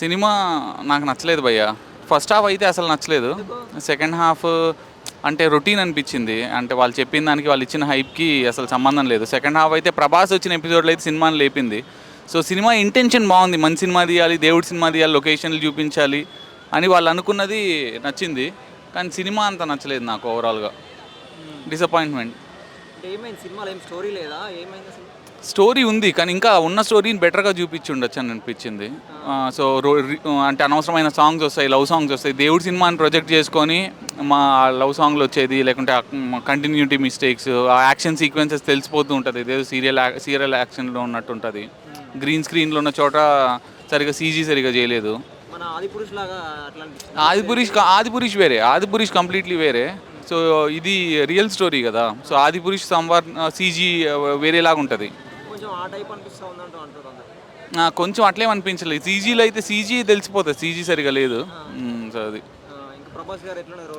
Cinema నాకు నచ్చలేదు భయ్య. ఫస్ట్ హాఫ్ అయితే అసలు నచ్చలేదు. సెకండ్ హాఫ్ అంటే రొటీన్ అనిపించింది. అంటే వాళ్ళు చెప్పిన దానికి వాళ్ళు ఇచ్చిన హైప్కి అసలు సంబంధం లేదు. సెకండ్ హాఫ్ అయితే ప్రభాస్ వచ్చిన ఎపిసోడ్లో అయితే సినిమాని లేపింది. సో సినిమా ఇంటెన్షన్ బాగుంది. మంచి సినిమా తీయాలి దేవుడి సినిమా తీయాలి లొకేషన్లు చూపించాలి అని వాళ్ళు అనుకున్నది నచ్చింది. కానీ సినిమా అంత నచ్చలేదు నాకు ఓవరాల్గా డిసప్పాయింట్మెంట్ అంటే ఏమైంది? సినిమాలో ఏం స్టోరీ లేదా? ఏమైంది అసలు? స్టోరీ ఉంది కానీ ఇంకా ఉన్న స్టోరీని బెటర్గా చూపించి ఉండొచ్చు అని అనిపించింది సో అంటే అనవసరమైన సాంగ్స్ వస్తాయి లవ్ సాంగ్స్ వస్తాయి. దేవుడి సినిమాని ప్రొజెక్ట్ చేసుకొని మా లవ్ సాంగ్లు వచ్చేది లేకుంటే కంటిన్యూటీ మిస్టేక్స్ యాక్షన్ సీక్వెన్సెస్ తెలిసిపోతూ ఉంటుంది. ఇదేదో సీరియల్ సీరియల్ యాక్షన్లో ఉన్నట్టు ఉంటుంది. గ్రీన్ స్క్రీన్లో ఉన్న చోట సరిగా సీజీ సరిగా చేయలేదు. మన ఆది పురుష్ లాగా ఆదిపురుష్ ఆదిపురుష్ వేరే ఆదిపురుష్ కంప్లీట్లీ వేరే. సో ఇది రియల్ స్టోరీ కదా. సో ఆదిపురుష్ సంవర్ సీజీ వేరేలాగా ఉంటుంది. కొంచెం అట్లేం అనిపించలేదు. సీజీలో అయితే సీజీ తెలిసిపోతుంది. సీజీ సరిగా లేదు. సో అది.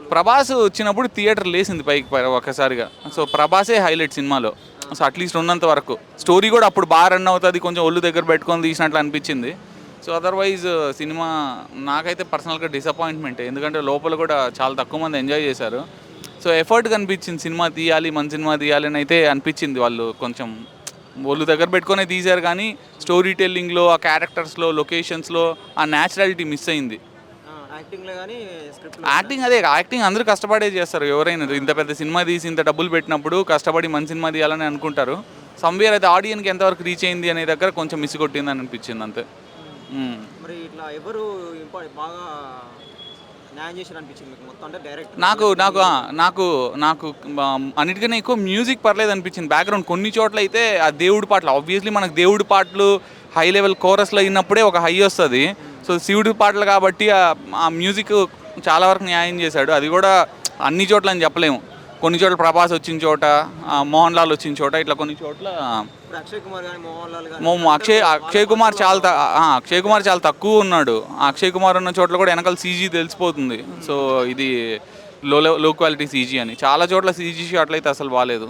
ప్రభాస్ వచ్చినప్పుడు థియేటర్ లేసింది పైకి పై- ఒక్కసారిగా. సో ప్రభాసే హైలైట్ సినిమాలో. సో అట్లీస్ట్ ఉన్నంత వరకు. స్టోరీ కూడా అప్పుడు బాగా రన్ అవుతుంది. కొంచెం ఒళ్ళు దగ్గర పెట్టుకొని తీసినట్లు అనిపించింది. సో అదర్వైజ్ సినిమా నాకైతే పర్సనల్గా డిసప్పాయింట్మెంట్ ఎందుకంటే లోపల కూడా చాలా తక్కువ మంది ఎంజాయ్ చేశారు. సో ఎఫర్ట్ కనిపించింది సినిమా తీయాలి మంచి సినిమా తీయాలి అని అయితే అనిపించింది వాళ్ళు కొంచెం. ఒళ్ళు దగ్గర పెట్టుకొని తీశారు కానీ స్టోరీ టెల్లింగ్లో ఆ క్యారెక్టర్స్లో లొకేషన్స్లో ఆ న్యాచురాలిటీ మిస్ అయింది. యాక్టింగ్ అదే యాక్టింగ్ అందరూ కష్టపడే చేస్తారు. ఎవరైనా ఇంత పెద్ద సినిమా తీసి ఇంత డబ్బులు పెట్టినప్పుడు కష్టపడి మంచి సినిమా తీయాలని అనుకుంటారు. సమ్వేర్ అయితే ఆడియన్కి ఎంతవరకు రీచ్ అయింది అనే దగ్గర కొంచెం మిస్ కొట్టింది అని అనిపించింది అంతే. మరి ఇట్లా ఎవరు బాగా న్యాయం చేశారు అనిపించింది మీకు? మొత్తం అంటే డైరెక్ట్ నాకు నాకు ఆ, నాకు నాకు అన్నిటికన్నా ఎక్కువ మ్యూజిక్ పర్లేదు అనిపించింది. బ్యాక్గ్రౌండ్ కొన్ని చోట్ల అయితే ఆ దేవుడి పాటలు ఆబ్వియస్లీ మనకు దేవుడి పాటలు హై లెవెల్ కోరస్లో అయినప్పుడే ఒక హై వస్తుంది. సో శివుడి పాటలు కాబట్టి ఆ- ఆ మ్యూజిక్ చాలా వరకు న్యాయం చేశాడు. అది కూడా అన్ని చోట్ల అని చెప్పలేము. కొన్ని చోట్ల ప్రభాస్ వచ్చిన చోట మోహన్ లాల్ వచ్చిన చోట ఇట్లా కొన్ని చోట్ల అక్షయ్ కుమార్ అక్షయ్ అక్షయ్ కుమార్ చాలా అక్షయ్ కుమార్ చాలా తక్కువ ఉన్నాడు. అక్షయ్ కుమార్ ఉన్న చోట్ల కూడా వెనకాల సీజీ తెలిసిపోతుంది. సో ఇది లో లో క్వాలిటీ సీజీ అని. చాలా చోట్ల సీజీ షాట్లు అయితే అసలు బాగాలేదు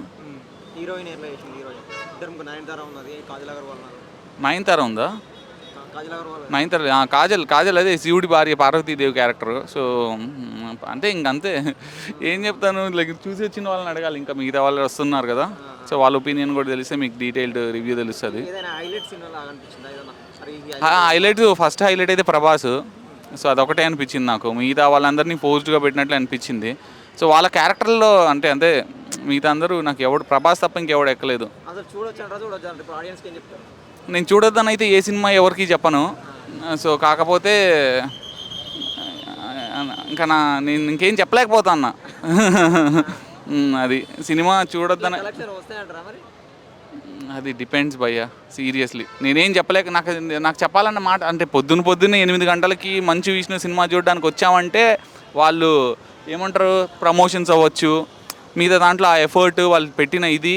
హీరోయిన్ నయనతార ఉందా? కా- కాజల్ కాజల్ కాజల్ అదే శివుడి భార్య పార్వతీదేవి క్యారెక్టర్ సో అంటే ఇంకంతే ఏం చెప్తాను? లైక్ చూసి వచ్చిన వాళ్ళని అడగాలి. ఇంకా మిగతా వాళ్ళు వస్తున్నారు కదా. సో వాళ్ళ ఒపీనియన్ కూడా తెలిస్తే మీకు డీటెయిల్డ్ రివ్యూ తెలుస్తుంది. హైలైట్ ఫస్ట్ హైలైట్ అయితే ప్రభాస్. సో అదొకటే అనిపించింది నాకు. మిగతా వాళ్ళందరినీ పోస్ట్గా పెట్టినట్లు అనిపించింది. సో వాళ్ళ క్యారెక్టర్లో అంటే అంతే. మిగతా అందరూ నాకు ఎవడు ప్రభాస్ తప్ప ఇంకెవడు ఎక్కలేదు. నేను చూడొద్దని అయితే ఏ సినిమా ఎవరికి చెప్పను. సో కాకపోతే ఇంకా నా నేను ఇంకేం చెప్పలేకపోతాను అది సినిమా చూడొద్దని అది డిపెండ్స్ భయ్య సీరియస్లీ నేనేం చెప్పలేక నాకు నాకు చెప్పాలన్న మాట అంటే పొద్దున పొద్దున్నే ఎనిమిది గంటలకి మంచు విష్ణు సినిమా చూడడానికి వచ్చామంటే వాళ్ళు ఏమంటారు ప్రమోషన్స్ అవ్వచ్చు. మిగతా దాంట్లో ఆ ఎఫర్ట్ వాళ్ళు పెట్టిన ఇది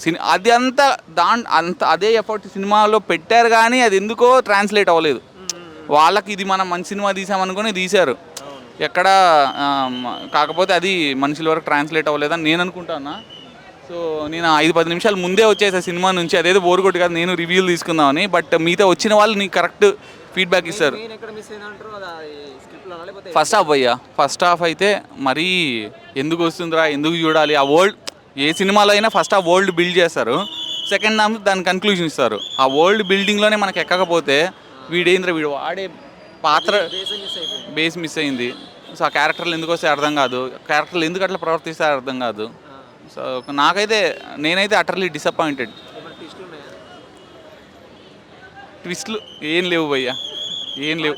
సిని అది అంతా దాన్ అంత అదే ఎఫర్ట్ సినిమాలో పెట్టారు కానీ అది ఎందుకో ట్రాన్స్లేట్ అవ్వలేదు. వాళ్ళకి ఇది మనం మంచి సినిమా తీసామనుకుని తీశారు. ఎక్కడ కాకపోతే అది మనుషుల వరకు ట్రాన్స్లేట్ అవ్వలేదని నేను అనుకుంటానా? సో నేను ఐదు పది నిమిషాలు ముందే వచ్చేసా సినిమా నుంచి. అదేదో బోర్ కొట్టి కాదు నేను రివ్యూలు తీసుకుందామని. బట్ మిగతా వచ్చిన వాళ్ళు నీకు కరెక్ట్ ఫీడ్బ్యాక్ ఇస్తారు. ఫస్ట్ హాఫ్ అయ్యా. ఫస్ట్ హాఫ్ అయితే మరీ ఎందుకు వస్తుందిరా? ఎందుకు చూడాలి? ఆ వరల్డ్ ఏ సినిమాలో అయినా ఫస్ట్ ఆ వరల్డ్ బిల్డ్ చేస్తారు. సెకండ్ హాఫ్ దాని కన్క్లూజన్ ఇస్తారు. ఆ వరల్డ్ బిల్డింగ్లోనే మనకు ఎక్కకపోతే వీడేంద్ర వీడు వాడే పాత్ర బేస్ మిస్ అయింది. సో ఆ క్యారెక్టర్లు ఎందుకు వస్తే అర్థం కాదు. క్యారెక్టర్లు ఎందుకు అట్లా ప్రవర్తిస్తే అర్థం కాదు. సో నాకైతే నేనైతే అటర్లీ డిసప్పాయింటెడ్ ట్విస్ట్లు ఏం లేవు భయ్యా. ఏం లేవు.